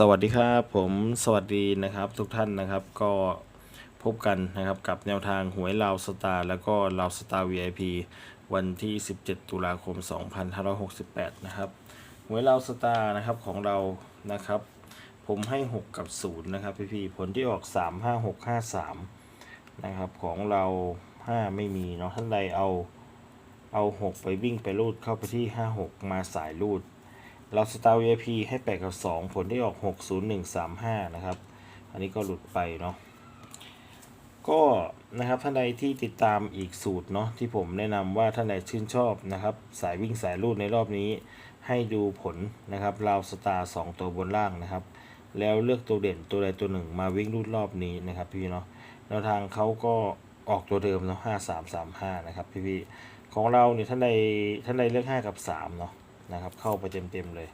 สวัสดีครับผมสวัสดีนะครับทุกท่านนะครับก็พบกันนะครับกับแนวทางหวยลาวสตาร์แล้วก็ลาวสตาร์ VIP วันที่ 17 ตุลาคม 2568 นะครับหวยลาวสตาร์นะครับของเรานะครับ ผมให้ 6 กับ 0 นะครับพี่ๆผลที่ออก 3 5 6 5 3 นะครับของเรา 5 ไม่มีเนาะท่านใดเอาเอา 6 ไปวิ่งไปรูดเข้าไปที่ 5 6 มาสายรูด เราสตาร์ VIP ให้8กับ 2 ผลที่ออก 60135 นะครับ อันนี้ก็หลุดไปเนาะก็นะครับท่านใดที่ติดตามอีกสูตรเนาะที่ผมแนะนำว่าท่านใดชื่นชอบนะครับ สายวิ่งสายรูดในรอบนี้ ให้ดูผลนะครับราวสตาร์2ตัวบนล่างนะครับ แล้วเลือกตัวเด่นตัวใดตัวหนึ่งมาวิ่งรูดรอบนี้นะครับพี่เนาะแนวทางเขาก็ออกตัวเดิมเนาะ5335นะครับพี่พี่ๆของเราเนี่ยท่านใดท่านใดเลือก5กับ3เนาะ นะครับ เข้าไปเต็มๆเลย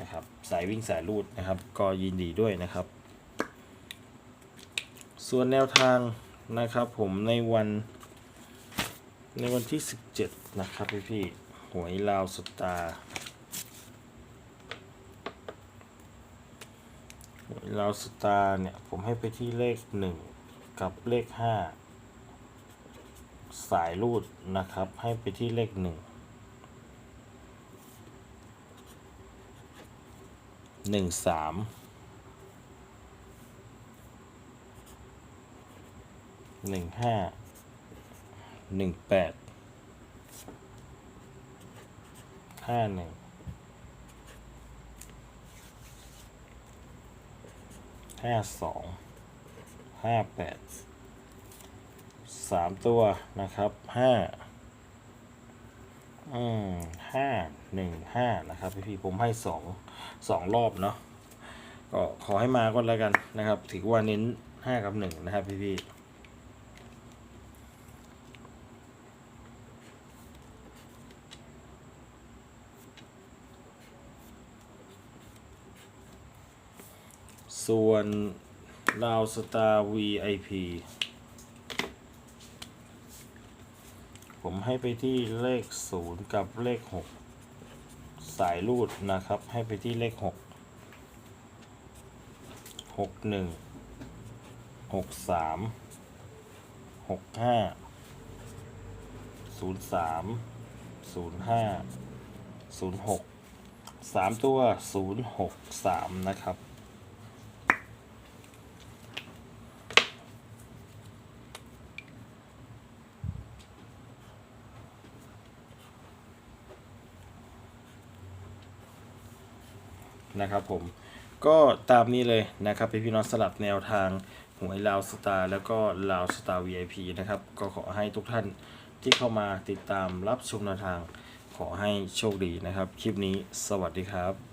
นะครับ สายวิ่งสายรูดนะครับ ก็ยินดีด้วยนะครับ ส่วนแนวทางนะครับผมในวัน ในวันที่ 17 นะครับพี่พี่หวยลาวสตาร์หวยลาวสตาร์เนี่ย ผมให้ไปที่เลข 1 กับเลข 5 สายรูดนะครับ ให้ไปที่เลข 1 หนึ่งสามหนึ่งห้าหนึ่งแปดห้าหนึ่งห้าสองห้าแปดสามตัวนะครับห้า อืมห้าหนึ่งห้านะครับพี่ๆผมให้สองสองรอบเนาะก็ขอให้มาก็แล้วกันนะครับ ถือว่าเน้นห้ากับหนึ่งนะครับพี่ๆส่วนลาวสตาร์ VIP ผมให้ไปที่เลขศูนย์กับเลขหกสายรูดนะครับ ให้ไปที่เลขหกหกหนึ่งหกสามหกห้าศูนย์สามศูนย์ห้าศูนย์หกสามตัวศูนย์หกสามนะครับ นะครับผมก็ตามนี้เลยนะครับพี่พี่น้องสลับแนวทางหวยลาวสตาร์แล้วก็ลาวสตาร์ VIP นะครับ ก็ขอให้ทุกท่านที่เข้ามาติดตามรับชมแนวทาง ขอให้โชคดีนะครับ คลิปนี้สวัสดีครับ